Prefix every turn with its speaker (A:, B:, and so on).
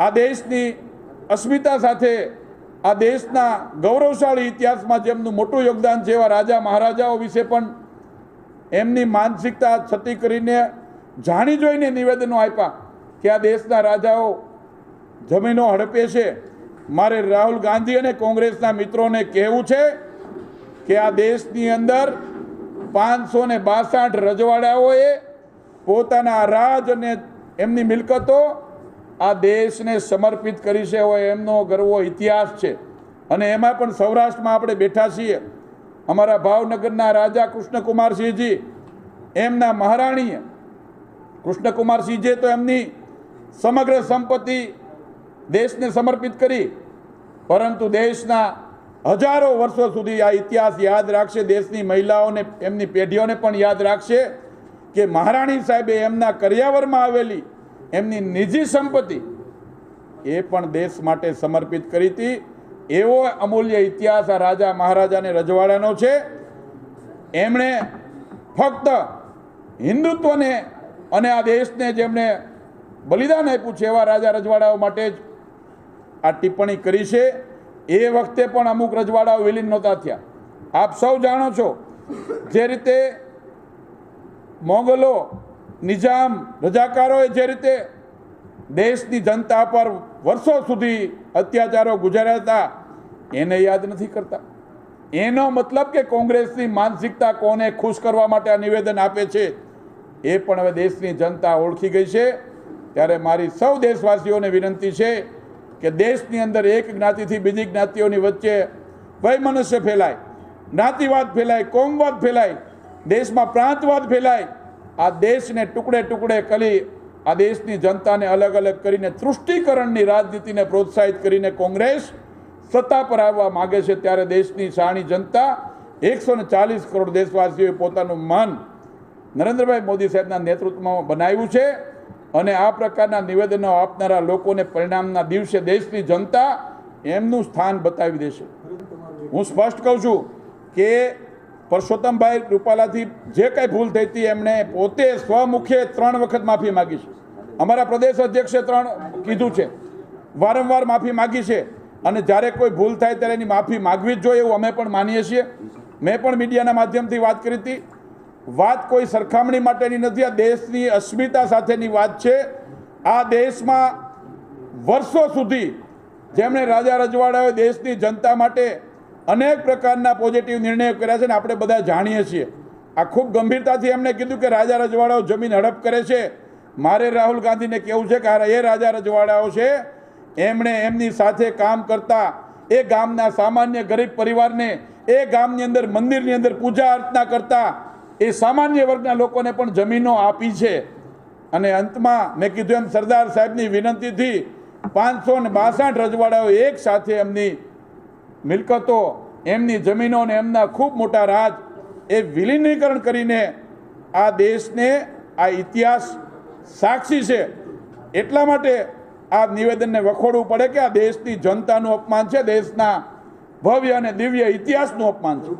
A: આ દેશની અસ્મિતા સાથે આ દેશના ગૌરવશાળી ઇતિહાસમાં જેમનું મોટું યોગદાન છે એવા રાજા મહારાજાઓ વિશે પણ એમની માનસિકતા છતી કરીને જાણી જોઈને નિવેદનો આપ્યા કે આ દેશના રાજાઓ જમીનો હડપે છે. મારે રાહુલ ગાંધી અને કોંગ્રેસના મિત્રોને કહેવું છે કે આ દેશની અંદર પાંચસો ને બાસઠ રજવાડાઓએ પોતાના રાજ અને એમની મિલકતો આ દેશને સમર્પિત કરી છે હોય એમનો ગર્વો ઇતિહાસ છે. અને એમાં પણ સૌરાષ્ટ્રમાં આપણે બેઠા છીએ. અમારા ભાવનગરના રાજા કૃષ્ણકુમારસિંહજી, એમના મહારાણીએ. કૃષ્ણકુમારસિંહજીએ તો એમની સમગ્ર સંપત્તિ દેશને સમર્પિત કરી. પરંતુ દેશના હજારો વર્ષો સુધી આ ઇતિહાસ યાદ રાખશે, દેશની મહિલાઓને, એમની પેઢીઓને પણ યાદ રાખશે કે મહારાણી સાહેબે એમના કરિયાવરમાં આવેલી એમની નિજી સંપત્તિ એ પણ દેશ માટે સમર્પિત કરી હતી. એવો અમૂલ્ય ઇતિહાસ આ રાજા મહારાજાને રજવાડાનો છે. એમણે ફક્ત હિન્દુત્વને અને આ દેશને જેમણે બલિદાન આપ્યું છે એવા રાજા રજવાડાઓ માટે જ આ ટિપ્પણી કરી છે. એ વખતે પણ અમુક રજવાડાઓ વિલીન નહોતા થયા. આપ સૌ જાણો છો જે રીતે મોગલો નિજામ રજાકારોએ જે રીતે દેશની જનતા પર વર્ષો સુધી અત્યાચારો ગુજાર્યા હતા, એને યાદ નથી કરતા. એનો મતલબ કે કોંગ્રેસની માનસિકતા કોને ખુશ કરવા માટે આ નિવેદન આપે છે, એ પણ હવે દેશની જનતા ઓળખી ગઈ છે. ત્યારે મારી સૌ દેશવાસીઓને વિનંતી છે કે દેશની અંદર એક જ્ઞાતિથી બીજી જ્ઞાતિઓની વચ્ચે વૈમનસ્ય ફેલાય, જ્ઞાતિવાદ ફેલાય, કોમવાદ ફેલાય, દેશમાં પ્રાંતવાદ ફેલાય આ દેશને ટુકડે ટુકડે કરી, આ દેશની જનતાને અલગ અલગ કરીને તૃષ્ટિકરણની રાજનીતિને પ્રોત્સાહિત કરીને કોંગ્રેસ સત્તા પર આવવા માગે છે ત્યારે દેશની શાણી જનતા એકસો ચાલીસ કરોડ દેશવાસીઓએ પોતાનું મન નરેન્દ્રભાઈ મોદી સાહેબના નેતૃત્વમાં બનાવ્યું છે અને આ પ્રકારના નિવેદનો આપનારા લોકોને પરિણામના દિવસે દેશની જનતા એમનું સ્થાન બતાવી દેશે. હું સ્પષ્ટ કહું છું કે પરસોત્તમભાઈ રૂપાલાથી જે કંઈ ભૂલ થઈ હતી, એમણે પોતે સ્વમુખે ત્રણ વખત માફી માગી છે. અમારા પ્રદેશ અધ્યક્ષે ત્રણ કીધું છે. વારંવાર માફી માગી છે. અને જ્યારે કોઈ ભૂલ થાય ત્યારે એની માફી માગવી જ જોઈએ એવું અમે પણ માનીએ છીએ. મેં પણ મીડિયાના માધ્યમથી વાત કરી હતી. વાત કોઈ સરખામણી માટેની નથી. આ દેશની અસ્મિતા સાથેની વાત છે. આ દેશમાં વર્ષો સુધી જેમણે રાજા રજવાડાઓએ દેશની જનતા માટે અનેક પ્રકારના પોઝિટિવ નિર્ણયો કર્યા છે ને આપણે બધા જાણીએ છીએ. આ ખૂબ ગંભીરતાથી એમણે કીધું કે રાજા રજવાડાઓ જમીન હડપ કરે છે. મારે રાહુલ ગાંધીને કહેવું છે કે આ એ રાજા રજવાડાઓ છે, એમણે એમની સાથે કામ કરતા એ ગામના સામાન્ય ગરીબ પરિવારને એ ગામની અંદર મંદિરની અંદર પૂજા અર્ચના કરતા એ સામાન્ય વર્ગના લોકોને પણ જમીનો આપી છે. અને અંતમાં મેં કીધું એમ સરદાર સાહેબની વિનંતીથી પાંચસો ને બાસઠ રજવાડાઓ એક સાથે એમની મિલકતો, એમની જમીનો અને એમના ખૂબ મોટા રાજ એ વિલીનીકરણ કરીને આ દેશને આ ઇતિહાસ સાક્ષી છે. એટલા માટે આ નિવેદનને વખોડવું પડે કે આ દેશની જનતાનું અપમાન છે, દેશના ભવ્ય અને દિવ્ય ઇતિહાસનું અપમાન છે.